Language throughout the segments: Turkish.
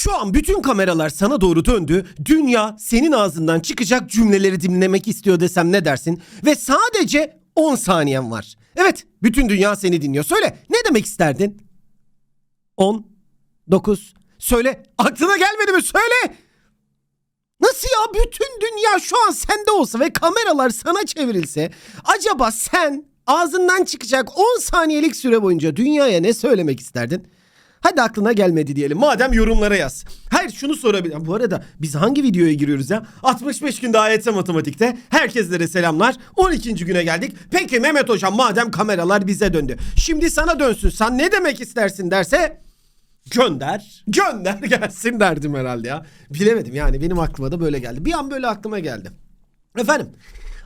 Şu an bütün kameralar sana doğru döndü. Dünya senin ağzından çıkacak cümleleri dinlemek istiyor desem ne dersin? Ve sadece 10 saniyen var. Evet, bütün dünya seni dinliyor. Söyle, ne demek isterdin? 10, 9, söyle. Aklına gelmedi mi? Söyle. Nasıl ya? Bütün dünya şu an sende olsa ve kameralar sana çevrilse acaba sen ağzından çıkacak 10 saniyelik süre boyunca dünyaya ne söylemek isterdin? Hadi aklına gelmedi diyelim. Madem yorumlara yaz. Hayır şunu sorabilirim. Bu arada biz hangi videoya giriyoruz ya? 65 günde AYT matematikte. Herkeslere selamlar. 12. güne geldik. Peki Mehmet hocam madem kameralar bize döndü. Şimdi sana dönsün. Sen ne demek istersin derse gönder. Gönder gelsin derdim herhalde ya. Bilemedim yani benim aklıma da böyle geldi. Bir an böyle aklıma geldi. Efendim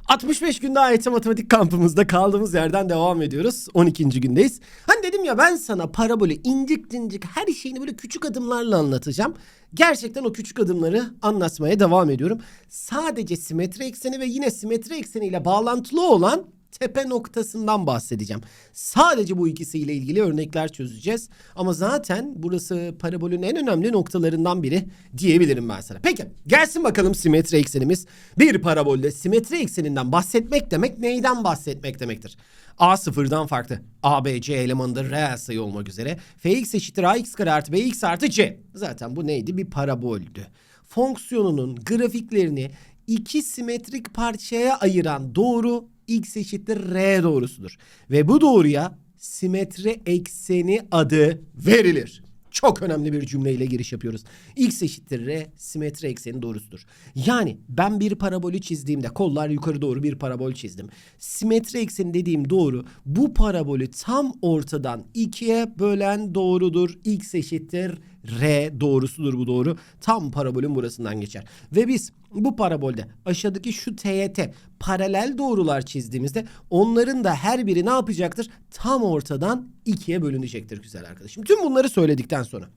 65 günde AYT matematik kampımızda kaldığımız yerden devam ediyoruz. 12. gündeyiz. Hani dedim ya ben sana parabolü incik incik her şeyini böyle küçük adımlarla anlatacağım. Gerçekten o küçük adımları anlatmaya devam ediyorum. Sadece simetri ekseni ve yine simetri ekseniyle bağlantılı olan tepe noktasından bahsedeceğim. Sadece bu ikisiyle ilgili örnekler çözeceğiz. Ama zaten burası parabolün en önemli noktalarından biri diyebilirim ben sana. Peki gelsin bakalım simetri eksenimiz. Bir parabolde simetri ekseninden bahsetmek demek neyden bahsetmek demektir? A sıfırdan farklı. A, B, C elemanında reel sayı olmak üzere. Fx eşittir ax kare artı bx artı c. Zaten bu neydi? Bir paraboldü. Fonksiyonunun grafiklerini iki simetrik parçaya ayıran doğru x eşittir r doğrusudur. Ve bu doğruya simetri ekseni adı verilir. Çok önemli bir cümleyle giriş yapıyoruz. X eşittir R simetri ekseni doğrusudur. Yani ben bir parabolü çizdiğimde kollar yukarı doğru bir parabol çizdim. Simetri ekseni dediğim doğru bu parabolü tam ortadan ikiye bölen doğrudur. X eşittir R doğrusudur bu doğru. Tam parabolün burasından geçer. Ve biz bu parabolde aşağıdaki şu teğete paralel doğrular çizdiğimizde onların da her biri ne yapacaktır? Tam ortadan ikiye bölünecektir güzel arkadaşım. Tüm bunları söyledikten sonra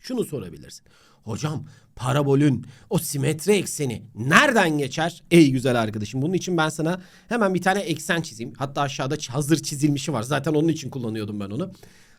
şunu sorabilirsin. Hocam parabolün o simetri ekseni nereden geçer? Ey güzel arkadaşım bunun için ben sana hemen bir tane eksen çizeyim. Hatta aşağıda hazır çizilmişi var. Zaten onun için kullanıyordum ben onu.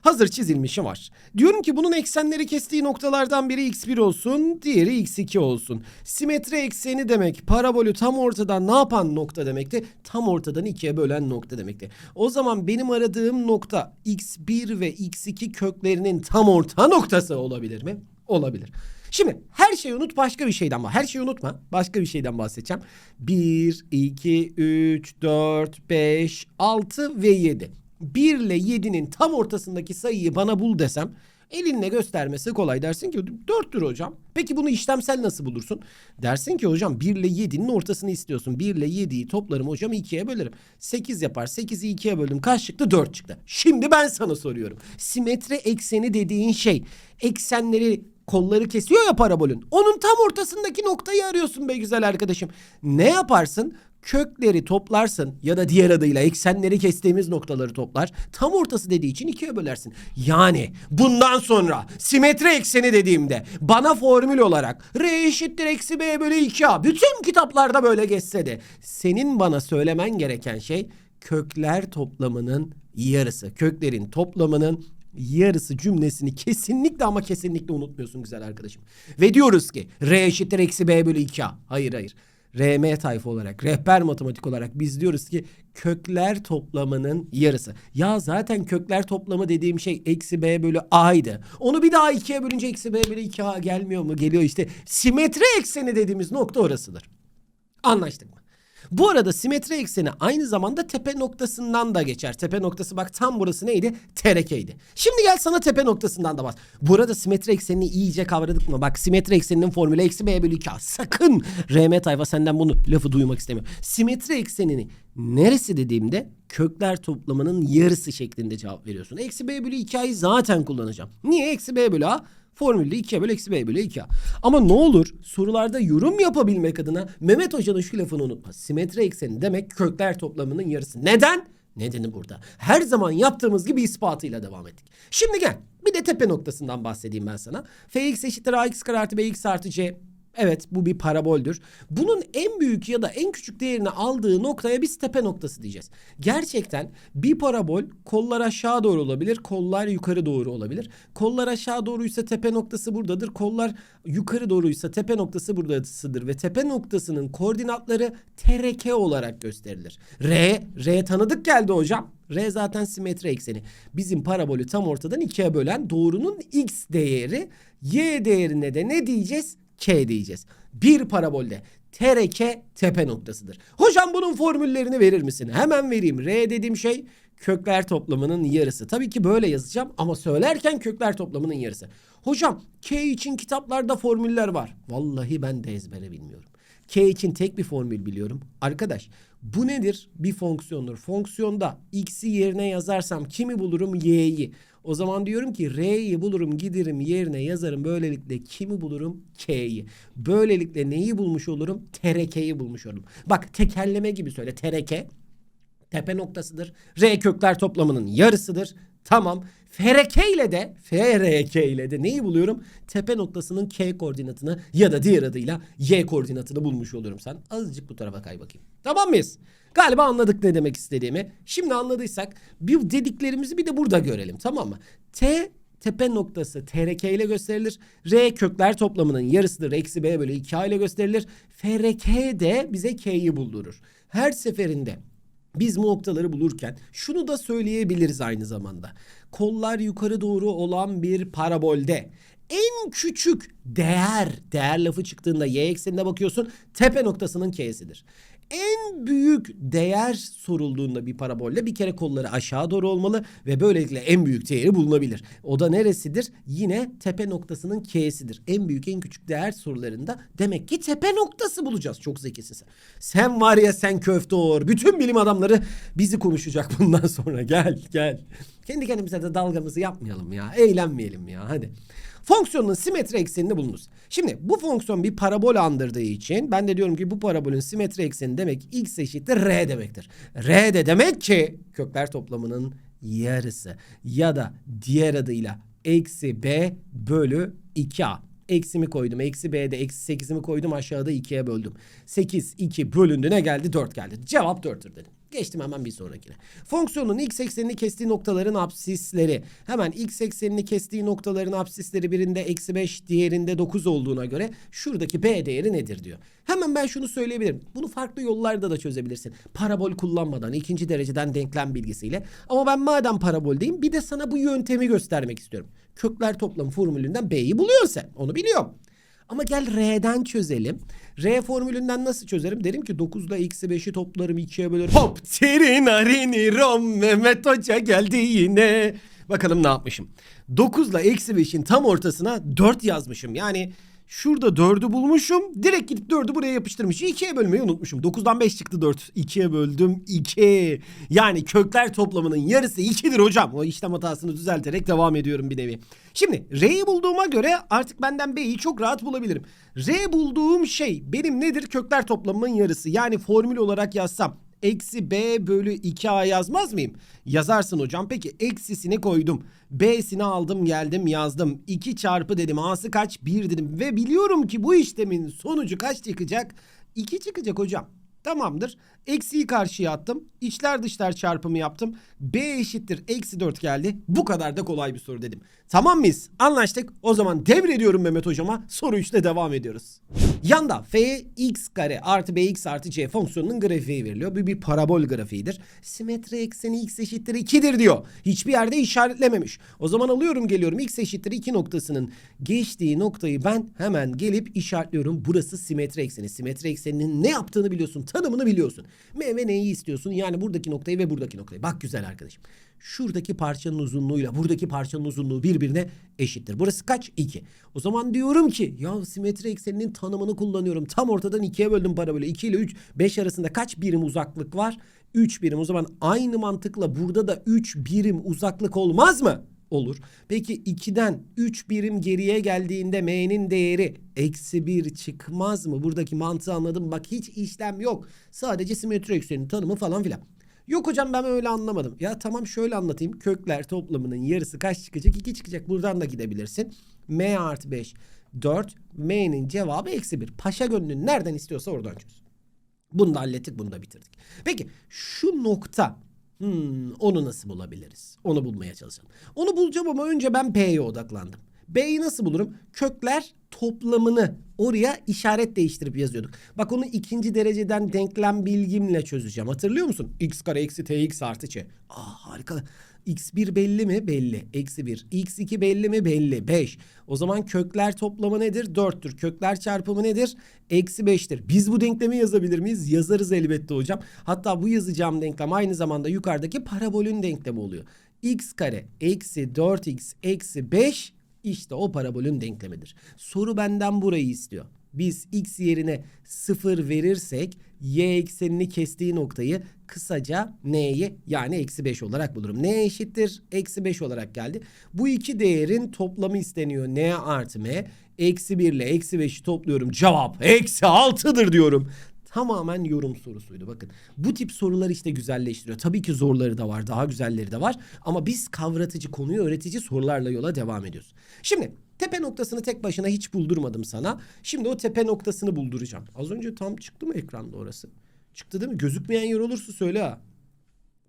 Hazır çizilmişi var. Diyorum ki bunun eksenleri kestiği noktalardan biri x1 olsun, diğeri x2 olsun. Simetri ekseni demek parabolü tam ortadan ne yapan nokta demekti? Tam ortadan ikiye bölen nokta demekti. O zaman benim aradığım nokta x1 ve x2 köklerinin tam orta noktası olabilir mi? Olabilir. Şimdi her şeyi unut başka bir şeyden bahset. Her şeyi unutma. Başka bir şeyden bahsedeceğim. 1, 2, 3, 4, 5, 6 ve 7. 1 ile 7'nin tam ortasındaki sayıyı bana bul desem elinle göstermesi kolay dersin ki 4'tür hocam. Peki bunu işlemsel nasıl bulursun? Dersin ki hocam 1 ile 7'nin ortasını istiyorsun. 1 ile 7'yi toplarım hocam 2'ye bölerim. 8 yapar. 8'i 2'ye böldüm. Kaç çıktı? 4 çıktı. Şimdi ben sana soruyorum. Simetri ekseni dediğin şey eksenleri kolları kesiyor ya parabolün. Onun tam ortasındaki noktayı arıyorsun be güzel arkadaşım. Ne yaparsın? Kökleri toplarsın ya da diğer adıyla eksenleri kestiğimiz noktaları toplar. Tam ortası dediği için ikiye bölersin. Yani bundan sonra simetri ekseni dediğimde bana formül olarak R eşittir eksi B bölü 2A. Bütün kitaplarda böyle geçse de senin bana söylemen gereken şey kökler toplamının yarısı. Köklerin toplamının yarısı cümlesini kesinlikle ama kesinlikle unutmuyorsun güzel arkadaşım. Ve diyoruz ki R eşittir eksi B bölü 2A. Hayır hayır. RM tayfa olarak, rehber matematik olarak biz diyoruz ki kökler toplamının yarısı. Ya zaten kökler toplamı dediğim şey eksi b bölü a'ydı. Onu bir daha ikiye bölünce eksi b bölü 2a gelmiyor mu? Geliyor işte. Simetri ekseni dediğimiz nokta orasıdır. Anlaştık mı? Bu arada simetri ekseni aynı zamanda tepe noktasından da geçer. Tepe noktası bak tam burası neydi? Terekeydi. Şimdi gel sana tepe noktasından da bak. Burada simetri eksenini iyice kavradık mı? Bak simetri ekseninin formülü eksi b bölü 2a. Sakın RM tayfa senden bunu lafı duymak istemiyor. Simetri eksenini neresi dediğimde kökler toplamının yarısı şeklinde cevap veriyorsun. Eksi b bölü 2a'yı zaten kullanacağım. Niye? Eksi b bölü a Formülde 2'ye böl eksi b bölü 2a. Ama ne olur sorularda yorum yapabilmek adına Mehmet Hoca'nın şu lafını unutma. Simetri ekseni demek kökler toplamının yarısı. Neden? Nedeni burada. Her zaman yaptığımız gibi ispatıyla devam ettik. Şimdi gel bir de tepe noktasından bahsedeyim ben sana. Fx eşittir ax kare artı bx artı c. Evet bu bir paraboldür. Bunun en büyük ya da en küçük değerini aldığı noktaya biz tepe noktası diyeceğiz. Gerçekten bir parabol kollar aşağı doğru olabilir, kollar yukarı doğru olabilir. Kollar aşağı doğruysa tepe noktası buradadır. Kollar yukarı doğruysa tepe noktası buradasıdır ve tepe noktasının koordinatları TRK olarak gösterilir. R, R tanıdık geldi hocam. R zaten simetri ekseni. Bizim parabolü tam ortadan ikiye bölen doğrunun x değeri, y değerine de ne diyeceğiz? K diyeceğiz. Bir parabolde TRK tepe noktasıdır. Hocam bunun formüllerini verir misin? Hemen vereyim. R dediğim şey kökler toplamının yarısı. Tabii ki böyle yazacağım ama söylerken kökler toplamının yarısı. Hocam K için kitaplarda formüller var. Vallahi ben de ezbere bilmiyorum. K için tek bir formül biliyorum. Arkadaş bu nedir? Bir fonksiyondur. Fonksiyonda x'i yerine yazarsam kimi bulurum? Y'yi. O zaman diyorum ki R'yi bulurum giderim yerine yazarım. Böylelikle kimi bulurum? K'yi. Böylelikle neyi bulmuş olurum? TRK'yi bulmuş olurum. Bak tekerleme gibi söyle. TRK tepe noktasıdır. R kökler toplamının yarısıdır. Tamam. FRK ile de FRK ile de neyi buluyorum? Tepe noktasının K koordinatını ya da diğer adıyla Y koordinatını bulmuş oluyorum sen. Azıcık bu tarafa kay bakayım. Tamam mıyız? Galiba anladık ne demek istediğimi. Şimdi anladıysak bir dediklerimizi bir de burada görelim tamam mı? T tepe noktası TRK ile gösterilir. R kökler toplamının yarısıdır. Eksi B bölü 2A ile gösterilir. FRK de bize K'yi buldurur. Her seferinde biz bu noktaları bulurken şunu da söyleyebiliriz aynı zamanda. Kollar yukarı doğru olan bir parabolde en küçük değer, değer lafı çıktığında y eksenine bakıyorsun tepe noktasının k'sidir. En büyük değer sorulduğunda bir parabolle bir kere kolları aşağı doğru olmalı ve böylelikle en büyük değeri bulunabilir. O da neresidir? Yine tepe noktasının k'sidir. En büyük en küçük değer sorularında demek ki tepe noktası bulacağız. Çok zekisin sen. Sen var ya sen köfte oğur. Bütün bilim adamları bizi konuşacak bundan sonra. Gel gel. Kendi kendimize de dalgamızı yapmayalım ya. Eğlenmeyelim ya hadi. Fonksiyonun simetri eksenini bulunuz. Şimdi bu fonksiyon bir parabol andırdığı için ben de diyorum ki bu parabolün simetri ekseni demek x eşittir r demektir. R de demek ki kökler toplamının yarısı ya da diğer adıyla eksi b bölü 2a. Eksimi koydum. Eksi b'de eksi 8'imi koydum aşağıda 2'ye böldüm. 8 2 bölündü ne geldi? 4 geldi. Cevap 4'tür dedim. Geçtim hemen bir sonrakine. Fonksiyonun x eksenini kestiği noktaların absisleri. Hemen x eksenini kestiği noktaların absisleri birinde eksi 5 diğerinde 9 olduğuna göre şuradaki b değeri nedir diyor. Hemen ben şunu söyleyebilirim. Bunu farklı yollarda da çözebilirsin. Parabol kullanmadan ikinci dereceden denklem bilgisiyle. Ama ben madem paraboldeyim bir de sana bu yöntemi göstermek istiyorum. Kökler toplamı formülünden b'yi buluyorsun sen. Onu biliyorum. Ama gel R'den çözelim. R formülünden nasıl çözerim? Derim ki 9 ile eksi 5'i toplarım 2'ye bölerim. Hop tirin arini rom Mehmet Hoca geldi yine. Bakalım ne yapmışım. 9 ile eksi 5'in tam ortasına 4 yazmışım. Yani şurada 4'ü bulmuşum. Direkt gidip 4'ü buraya yapıştırmışım. 2'ye bölmeyi unutmuşum. 9'dan 5 çıktı 4. 2'ye böldüm 2. Yani kökler toplamının yarısı 2'dir hocam. O işlem hatasını düzelterek devam ediyorum bir nevi. Şimdi R'yi bulduğuma göre artık benden B'yi çok rahat bulabilirim. R bulduğum şey benim nedir? Kökler toplamının yarısı. Yani formül olarak yazsam eksi b bölü 2a yazmaz mıyım? Yazarsın hocam. Peki eksisini koydum. B'sini aldım geldim yazdım. 2 çarpı dedim. A'sı kaç? 1 dedim. Ve biliyorum ki bu işlemin sonucu kaç çıkacak? 2 çıkacak hocam. Tamamdır. Eksiyi karşıya attım. İçler dışlar çarpımı yaptım. B eşittir. Eksi 4 geldi. Bu kadar da kolay bir soru dedim. Tamam mıyız? Anlaştık. O zaman devrediyorum Mehmet hocama. Soru 3'te devam ediyoruz. Yanda f x kare artı bx artı c fonksiyonunun grafiği veriliyor. Bu bir parabol grafiğidir. Simetri ekseni x eşittir 2'dir diyor. Hiçbir yerde işaretlememiş. O zaman alıyorum geliyorum x eşittir 2 noktasının geçtiği noktayı ben hemen gelip işaretliyorum. Burası simetri ekseni. Simetri ekseninin ne yaptığını biliyorsun. Tanımını biliyorsun. M ve neyi istiyorsun? Yani buradaki noktayı ve buradaki noktayı. Bak güzel arkadaşım. Şuradaki parçanın uzunluğuyla buradaki parçanın uzunluğu birbirine eşittir. Burası kaç? 2. O zaman diyorum ki ya simetri ekseninin tanımını kullanıyorum. Tam ortadan ikiye böldüm parabolü. 2 ile 3, 5 arasında kaç birim uzaklık var? 3 birim. O zaman aynı mantıkla burada da 3 birim uzaklık olmaz mı? Olur. Peki 2'den 3 birim geriye geldiğinde m'nin değeri eksi 1 çıkmaz mı? Buradaki mantığı anladım. Bak hiç işlem yok. Sadece simetri ekseninin tanımı falan filan. Yok hocam ben öyle anlamadım. Ya tamam şöyle anlatayım. Kökler toplamının yarısı kaç çıkacak? 2 çıkacak. Buradan da gidebilirsin. M artı 5 4. M'nin cevabı eksi 1. Paşa gönlün nereden istiyorsa oradan çöz. Bunu da hallettik, bunu da bitirdik. Peki şu nokta hmm, onu nasıl bulabiliriz? Onu bulmaya çalışalım. Onu bulacağım ama önce ben P'ye odaklandım. B'yi nasıl bulurum? Kökler toplamını oraya işaret değiştirip yazıyorduk. Bak onu ikinci dereceden denklem bilgimle çözeceğim. Hatırlıyor musun? x kare eksi tx artı ç. Aa harika. X1 belli mi? Belli. Eksi 1. x2 belli mi? Belli. 5. O zaman kökler toplamı nedir? 4'tür. Kökler çarpımı nedir? Eksi 5'tir. Biz bu denklemi yazabilir miyiz? Yazarız elbette hocam. Hatta bu yazacağım denklem aynı zamanda yukarıdaki parabolün denklemi oluyor. x kare eksi 4x eksi 5 işte o parabolün denklemidir. Soru benden burayı istiyor. Biz x yerine 0 verirsek y eksenini kestiği noktayı kısaca n'yi yani eksi 5 olarak bulurum. n eşittir eksi 5 olarak geldi. Bu iki değerin toplamı isteniyor. n artı m. Eksi 1 ile eksi 5'i topluyorum. Cevap eksi 6'dır diyorum tamamen yorum sorusuydu. Bakın bu tip sorular işte güzelleştiriyor. Tabii ki zorları da var, daha güzelleri de var. Ama biz kavratıcı, konuyu öğretici sorularla yola devam ediyoruz. Şimdi tepe noktasını tek başına hiç buldurmadım sana. Şimdi o tepe noktasını bulduracağım. Az önce tam çıktı mı ekranda orası? Çıktı değil mi? Gözükmeyen yer olursa söyle ha.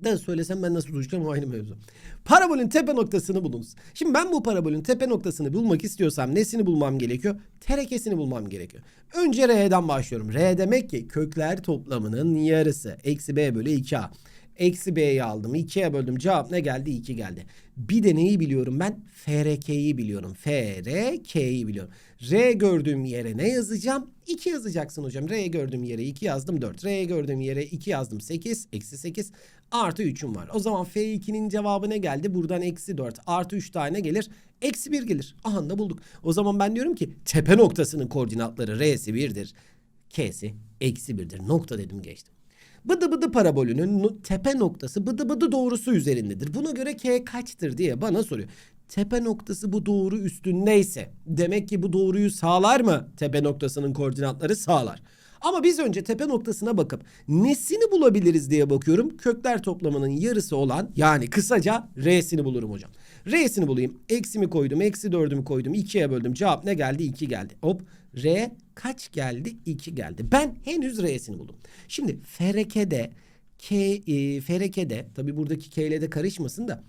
Da söylesem ben nasıl bulacağım o aynı mevzu. Parabolün tepe noktasını bulunuz. Şimdi ben bu parabolün tepe noktasını bulmak istiyorsam nesini bulmam gerekiyor? Terekesini bulmam gerekiyor. Önce R'den başlıyorum. R demek ki kökler toplamının yarısı. Eksi B bölü 2A. Eksi B'yi aldım. 2'ye böldüm. Cevap ne geldi? 2 geldi. Bir de neyi biliyorum ben? FRK'yi biliyorum. FRK'yi biliyorum. R gördüğüm yere ne yazacağım? 2 yazacaksın hocam. R gördüğüm yere 2 yazdım 4. R gördüğüm yere 2 yazdım 8. Eksi 8 artı 3'üm var. O zaman F2'nin cevabı ne geldi? Buradan eksi 4 artı 3 tane gelir. Eksi 1 gelir. Aha da bulduk. O zaman ben diyorum ki tepe noktasının koordinatları R'si 1'dir. K'si eksi 1'dir. Nokta dedim geçtim. Bıdı bıdı parabolünün tepe noktası bıdı bıdı doğrusu üzerindedir. Buna göre K kaçtır diye bana soruyor. Tepe noktası bu doğru üstündeyse demek ki bu doğruyu sağlar mı? Tepe noktasının koordinatları sağlar. Ama biz önce tepe noktasına bakıp nesini bulabiliriz diye bakıyorum. Kökler toplamının yarısı olan yani kısaca R'sini bulurum hocam. R'sini bulayım. Eksimi koydum. Eksi dördümü koydum. 2'ye böldüm. Cevap ne geldi? 2 geldi. Hop. R kaç geldi? 2 geldi. Ben henüz R'sini buldum. Şimdi FRK'de K, e, FRK'de tabi buradaki K ile de karışmasın da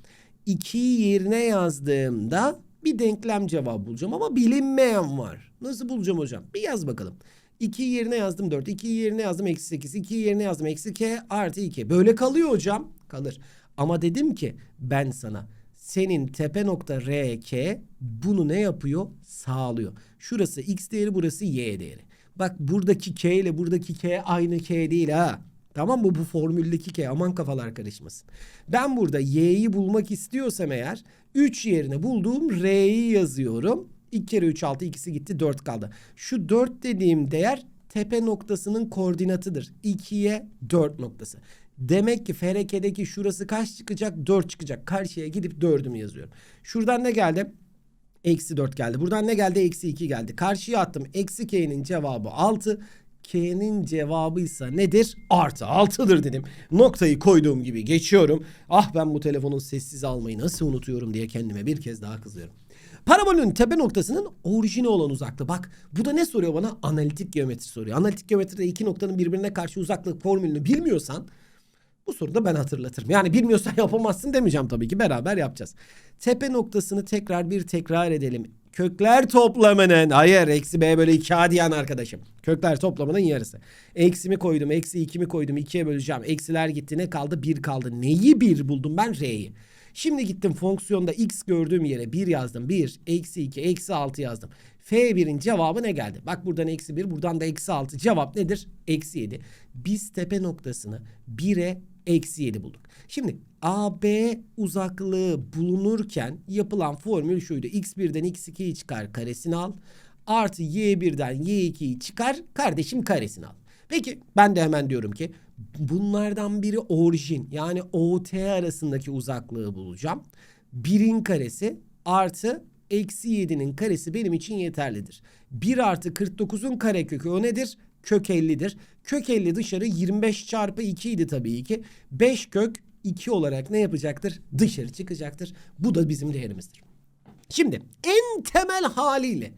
2'yi yerine yazdığımda bir denklem cevabı bulacağım ama bilinmeyen var. Nasıl bulacağım hocam? Bir yaz bakalım. 2'yi yerine yazdım 4. 2'yi yerine yazdım eksi 8. 2'yi yerine yazdım eksi k artı 2. Böyle kalıyor hocam. Kalır. Ama dedim ki ben sana senin tepe nokta RK bunu ne yapıyor? Sağlıyor. Şurası x değeri burası y değeri. Bak buradaki k ile buradaki k aynı k değil ha. Tamam mı? Bu formüldeki k aman kafalar karışmasın. Ben burada y'yi bulmak istiyorsam eğer 3 yerine bulduğum r'yi yazıyorum. 2 kere 3 6 ikisi gitti 4 kaldı. Şu 4 dediğim değer tepe noktasının koordinatıdır. 2'ye 4 noktası. Demek ki FRK'deki şurası kaç çıkacak? 4 çıkacak. Karşıya gidip 4'ümü yazıyorum. Şuradan ne geldi? Eksi 4 geldi. Buradan ne geldi? Eksi 2 geldi. Karşıya attım. Eksi K'nin cevabı 6. K'nin cevabıysa nedir? Artı 6'dır dedim. Noktayı koyduğum gibi geçiyorum. Ah ben bu telefonun sessiz almayı nasıl unutuyorum diye kendime bir kez daha kızıyorum. Parabolün tepe noktasının orijini olan uzaklığı. Bak bu da ne soruyor bana? Analitik geometri soruyor. Analitik geometride iki noktanın birbirine karşı uzaklık formülünü bilmiyorsan bu soruda ben hatırlatırım. Yani bilmiyorsan yapamazsın demeyeceğim tabii ki. Beraber yapacağız. Tepe noktasını tekrar bir tekrar edelim. Kökler toplamının hayır eksi b bölü 2 a diyen arkadaşım. Kökler toplamının yarısı. Eksimi koydum. Eksi 2'mi koydum. 2'ye böleceğim. Eksiler gitti. Ne kaldı? 1 kaldı. Neyi 1 buldum ben? R'yi. Şimdi gittim fonksiyonda x gördüğüm yere 1 yazdım. 1, eksi 2, eksi 6 yazdım. F1'in cevabı ne geldi? Bak buradan eksi 1, buradan da eksi 6. Cevap nedir? Eksi 7. Biz tepe noktasını 1'e eksi 7 bulduk. Şimdi AB uzaklığı bulunurken yapılan formül şuydu. X1'den X2'yi çıkar karesini al. Artı Y1'den Y2'yi çıkar kardeşim karesini al. Peki ben de hemen diyorum ki bunlardan biri orijin yani OT arasındaki uzaklığı bulacağım. Birin karesi artı eksi 7'nin karesi benim için yeterlidir. 1 artı 49'un karekökü o nedir? Kök 50'dir. Kök 50 dışarı 25 çarpı 2 idi tabii ki. 5 kök 2 olarak ne yapacaktır? Dışarı çıkacaktır. Bu da bizim değerimizdir. Şimdi en temel haliyle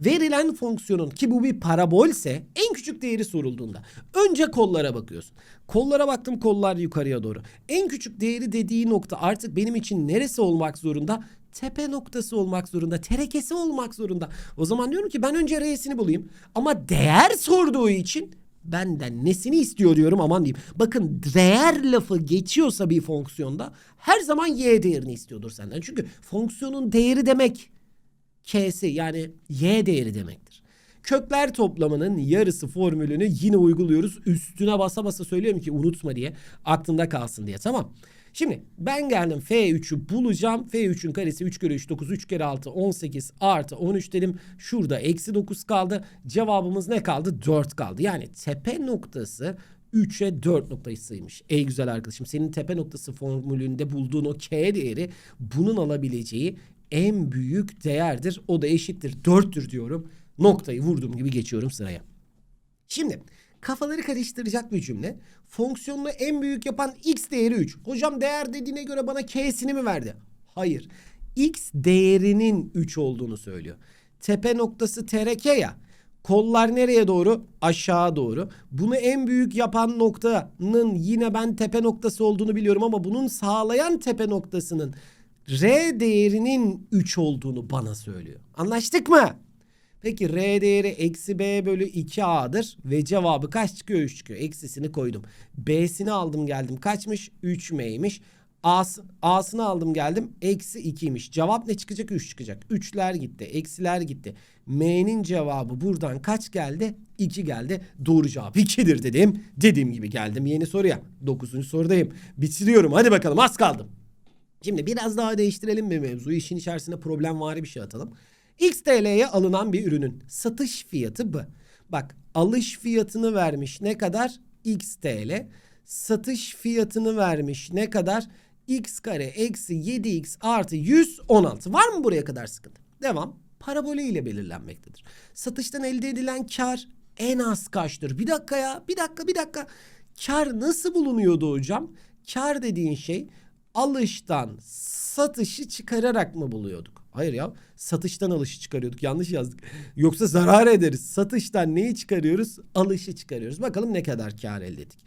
Verilen fonksiyonun ki bu bir parabolse en küçük değeri sorulduğunda önce kollara bakıyorsun. Kollara baktım kollar yukarıya doğru. En küçük değeri dediği nokta artık benim için neresi olmak zorunda? Tepe noktası olmak zorunda, terekesi olmak zorunda. O zaman diyorum ki ben önce R'sini bulayım. Ama değer sorduğu için benden nesini istiyor diyorum aman diyeyim. Bakın değer lafı geçiyorsa bir fonksiyonda her zaman y değerini istiyordur senden. Çünkü fonksiyonun değeri demek k'si yani y değeri demektir. Kökler toplamının yarısı formülünü yine uyguluyoruz. Üstüne basa basa söylüyorum ki unutma diye aklında kalsın diye tamam. Şimdi ben geldim F3'ü bulacağım. F3'ün karesi 3 kere 3 9 3 kere 6 18 artı 13 dedim. Şurada eksi 9 kaldı. Cevabımız ne kaldı? 4 kaldı. Yani tepe noktası 3'e 4 noktasıymış. Ey güzel arkadaşım senin tepe noktası formülünde bulduğun o k değeri bunun alabileceği en büyük değerdir. O da eşittir 4'tür diyorum. Noktayı vurduğum gibi geçiyorum sıraya. Şimdi kafaları karıştıracak bir cümle. Fonksiyonunu en büyük yapan x değeri 3. Hocam değer dediğine göre bana k'sini mi verdi? Hayır. x değerinin 3 olduğunu söylüyor. Tepe noktası trk ya. Kollar nereye doğru? Aşağı doğru. Bunu en büyük yapan noktanın yine ben tepe noktası olduğunu biliyorum ama bunun sağlayan tepe noktasının R değerinin 3 olduğunu bana söylüyor. Anlaştık mı? Peki R değeri eksi B bölü 2A'dır ve cevabı kaç çıkıyor? 3 çıkıyor. Eksisini koydum. B'sini aldım geldim. Kaçmış? 3M'ymiş. A'sı, A'sını aldım geldim. Eksi 2'ymiş. Cevap ne çıkacak? 3 çıkacak. 3'ler gitti. Eksiler gitti. M'nin cevabı buradan kaç geldi? 2 geldi. Doğru cevap 2'dir dedim. Dediğim gibi geldim yeni soruya. 9. sorudayım. Bitiriyorum. Hadi bakalım az kaldım. Şimdi biraz daha değiştirelim mi mevzuyu? İşin içerisine problem var bir şey atalım. XTL'ye alınan bir ürünün satış fiyatı bu. Bak alış fiyatını vermiş ne kadar? XTL. Satış fiyatını vermiş ne kadar? X kare eksi 7x artı 116. Var mı buraya kadar sıkıntı? Devam. Parabole ile belirlenmektedir. Satıştan elde edilen kar en az kaçtır? Bir dakika ya bir dakika bir dakika. Kar nasıl bulunuyordu hocam? Kar dediğin şey alıştan satışı çıkararak mı buluyorduk? Hayır ya satıştan alışı çıkarıyorduk yanlış yazdık. Yoksa zarar ederiz. Satıştan neyi çıkarıyoruz? Alışı çıkarıyoruz. Bakalım ne kadar kar elde ettik.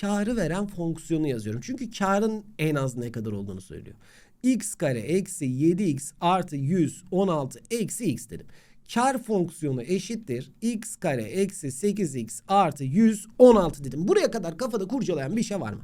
Karı veren fonksiyonu yazıyorum. Çünkü karın en az ne kadar olduğunu söylüyor. x kare eksi 7x artı 116 eksi x dedim. Kar fonksiyonu eşittir x kare eksi 8x artı 116 dedim. Buraya kadar kafada kurcalayan bir şey var mı?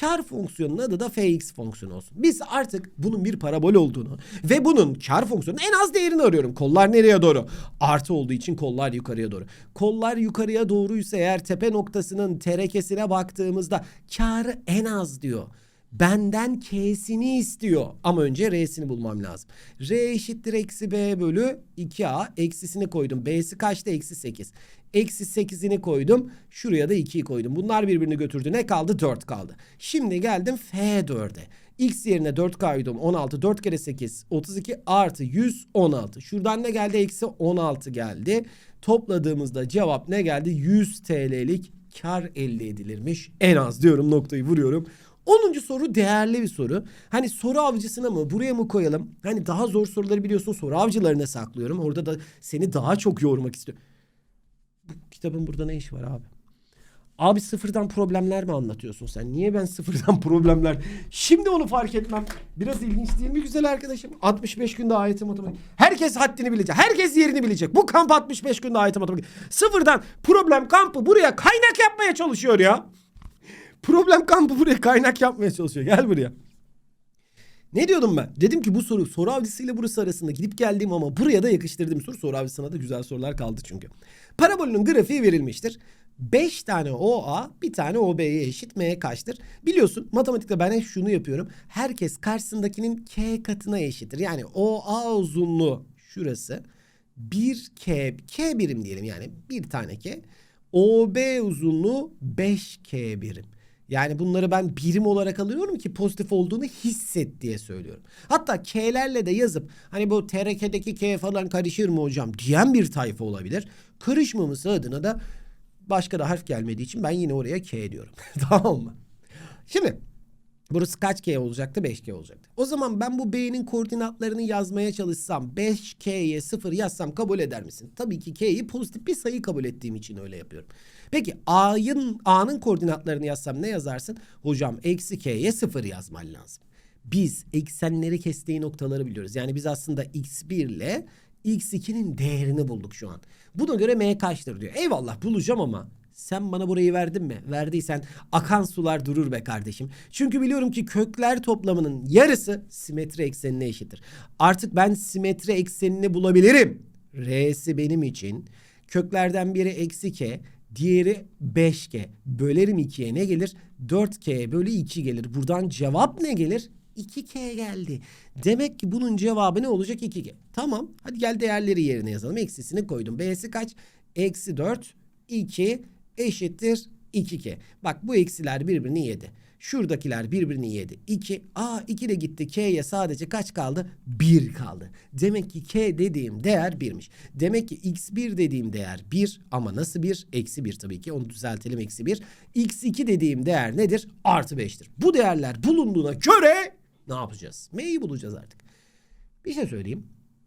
Kar fonksiyonunun adı da fx fonksiyonu olsun. Biz artık bunun bir parabol olduğunu ve bunun kar fonksiyonunun en az değerini arıyorum. Kollar nereye doğru? Artı olduğu için kollar yukarıya doğru. Kollar yukarıya doğruysa eğer tepe noktasının terekesine baktığımızda karı en az diyor. Benden K'sini istiyor. Ama önce R'sini bulmam lazım. R eşittir eksi B bölü 2A. Eksisini koydum. B'si kaçtı? Eksi 8. Eksi 8'ini koydum. Şuraya da 2'yi koydum. Bunlar birbirini götürdü. Ne kaldı? 4 kaldı. Şimdi geldim F4'e. X yerine 4 koydum. 16. 4 kere 8. 32 artı 116. Şuradan ne geldi? Eksi 16 geldi. Topladığımızda cevap ne geldi? 100 TL'lik kar elde edilirmiş. En az diyorum noktayı vuruyorum. 10. soru değerli bir soru. Hani soru avcısına mı buraya mı koyalım? Hani daha zor soruları biliyorsun soru avcılarına saklıyorum. Orada da seni daha çok yormak istiyorum. Bu kitabın burada ne işi var abi? Abi sıfırdan problemler mi anlatıyorsun sen? Niye ben sıfırdan problemler? Şimdi onu fark etmem. Biraz ilginç değil mi güzel arkadaşım? 65 günde ayeti matematik. Herkes haddini bilecek. Herkes yerini bilecek. Bu kamp 65 günde ayeti matematik. Sıfırdan problem kampı buraya kaynak yapmaya çalışıyor ya. Problem kampı buraya kaynak yapmaya çalışıyor. Gel buraya. Ne diyordum ben? Dedim ki bu soru soru avcısıyla burası arasında gidip geldiğim ama buraya da yakıştırdığım soru. Soru avcısına da güzel sorular kaldı çünkü. Parabolün grafiği verilmiştir. 5 tane OA bir tane OB'ye eşit M kaçtır? Biliyorsun matematikte ben hep şunu yapıyorum. Herkes karşısındakinin K katına eşittir. Yani OA uzunluğu şurası. 1K, K birim diyelim yani bir tane K. OB uzunluğu 5K birim. Yani bunları ben birim olarak alıyorum ki pozitif olduğunu hisset diye söylüyorum. Hatta K'lerle de yazıp hani bu TRK'deki K falan karışır mı hocam diyen bir tayfa olabilir. Karışmaması adına da başka da harf gelmediği için ben yine oraya K diyorum. tamam mı? Şimdi Burası kaç K olacaktı? 5K olacaktı. O zaman ben bu B'nin koordinatlarını yazmaya çalışsam 5K'ye 0 yazsam kabul eder misin? Tabii ki K'yi pozitif bir sayı kabul ettiğim için öyle yapıyorum. Peki A'nın A'nın koordinatlarını yazsam ne yazarsın? Hocam eksi K'ye 0 yazman lazım. Biz eksenleri kestiği noktaları biliyoruz. Yani biz aslında x1 ile x2'nin değerini bulduk şu an. Buna göre m kaçtır diyor. Eyvallah bulacağım ama sen bana burayı verdin mi? Verdiysen akan sular durur be kardeşim. Çünkü biliyorum ki kökler toplamının yarısı simetri eksenine eşittir. Artık ben simetri eksenini bulabilirim. R'si benim için. Köklerden biri eksi k, diğeri 5k. Bölerim 2'ye ne gelir? 4k bölü 2 gelir. Buradan cevap ne gelir? 2k geldi. Demek ki bunun cevabı ne olacak? 2k. Tamam. Hadi gel değerleri yerine yazalım. Eksisini koydum. B'si kaç? Eksi 4, 2 eşittir 2k. Bak bu eksiler birbirini yedi. Şuradakiler birbirini yedi. 2. Aa 2 de gitti. K'ye sadece kaç kaldı? 1 kaldı. Demek ki K dediğim değer 1'miş. Demek ki X1 dediğim değer 1 ama nasıl 1? Eksi 1 tabii ki. Onu düzeltelim eksi 1. X2 dediğim değer nedir? Artı 5'tir. Bu değerler bulunduğuna göre ne yapacağız? M'yi bulacağız artık. Bir şey söyleyeyim.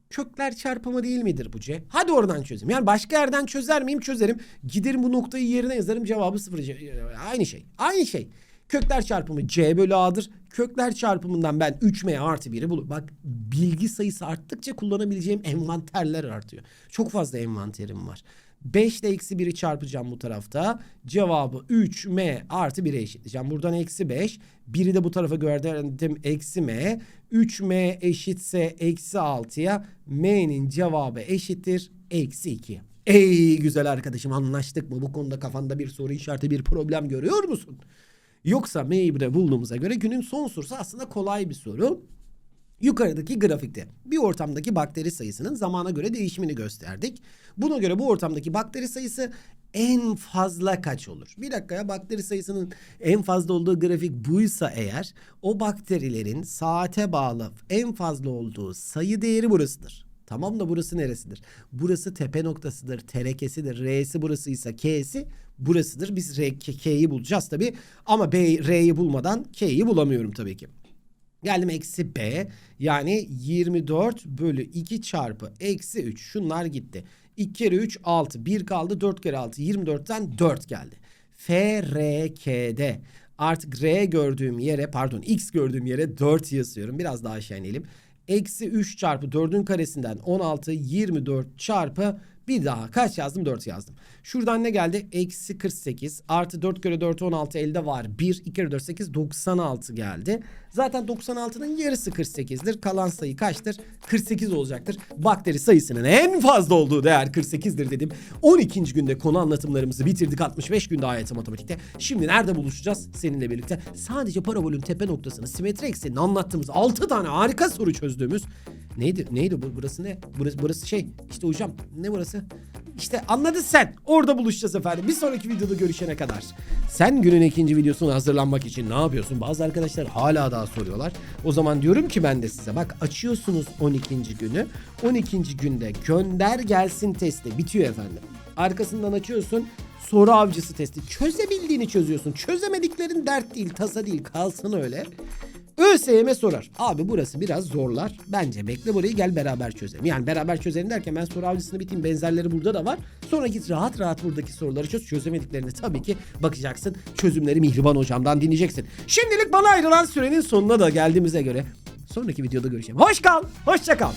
Kökler çarpımı değil midir bu C? Hadi oradan çözeyim. Yani başka yerden çözer miyim? Çözerim. Giderim bu noktayı yerine yazarım. Cevabı sıfır. Aynı şey. Aynı şey. Kökler çarpımı C bölü A'dır. Kökler çarpımından ben 3M artı 1'i bulurum. Bak bilgi sayısı arttıkça kullanabileceğim envanterler artıyor. Çok fazla envanterim var. 5 ile eksi 1'i çarpacağım bu tarafta. Cevabı 3M artı 1'e eşitleyeceğim. Buradan eksi 5. 1'i de bu tarafa gönderdim eksi M. 3M eşitse eksi 6'ya. M'nin cevabı eşittir eksi 2. Ey güzel arkadaşım anlaştık mı? Bu konuda kafanda bir soru işareti bir problem görüyor musun? Yoksa M'yi de bulduğumuza göre günün son sorusu aslında kolay bir soru. Yukarıdaki grafikte bir ortamdaki bakteri sayısının zamana göre değişimini gösterdik. Buna göre bu ortamdaki bakteri sayısı en fazla kaç olur? Bir dakika ya bakteri sayısının en fazla olduğu grafik buysa eğer o bakterilerin saate bağlı en fazla olduğu sayı değeri burasıdır. Tamam da burası neresidir? Burası tepe noktasıdır, terekesidir. R'si burasıysa K'si burasıdır. Biz R, K'yi bulacağız tabii. Ama B, R'yi bulmadan K'yi bulamıyorum tabii ki. Geldim eksi B yani 24 bölü 2 çarpı eksi 3 şunlar gitti. 2 kere 3 6 1 kaldı 4 kere 6 24'ten 4 geldi. FRK'de artık R gördüğüm yere pardon X gördüğüm yere 4 yazıyorum. Biraz daha aşağı inelim. Eksi 3 çarpı 4'ün karesinden 16 24 çarpı bir daha kaç yazdım 4 yazdım. Şuradan ne geldi? Eksi 48 artı 4 kere 4 16 elde var. 1 2 kere 4 8 96 geldi. Zaten 96'nın yarısı 48'dir. Kalan sayı kaçtır? 48 olacaktır. Bakteri sayısının en fazla olduğu değer 48'dir dedim. 12. günde konu anlatımlarımızı bitirdik. 65 günde AYT matematikte. Şimdi nerede buluşacağız seninle birlikte? Sadece parabolün tepe noktasını simetri eksenini anlattığımız 6 tane harika soru çözdüğümüz Neydi? Neydi bu? Burası ne? Burası, burası şey. İşte hocam. Ne burası? İşte anladın sen. Orada buluşacağız efendim. Bir sonraki videoda görüşene kadar. Sen günün ikinci videosuna hazırlanmak için ne yapıyorsun? Bazı arkadaşlar hala daha soruyorlar. O zaman diyorum ki ben de size bak açıyorsunuz 12. günü. 12. günde gönder gelsin testi bitiyor efendim. Arkasından açıyorsun soru avcısı testi. Çözebildiğini çözüyorsun. Çözemediklerin dert değil, tasa değil. Kalsın öyle. ÖSYM sorar. Abi burası biraz zorlar. Bence bekle burayı gel beraber çözelim. Yani beraber çözelim derken ben soru avcısını biteyim. Benzerleri burada da var. Sonra git rahat rahat buradaki soruları çöz. Çözemediklerini tabii ki bakacaksın. Çözümleri Mihriban hocamdan dinleyeceksin. Şimdilik bana ayrılan sürenin sonuna da geldiğimize göre sonraki videoda görüşelim. Hoş kal, hoşça kal.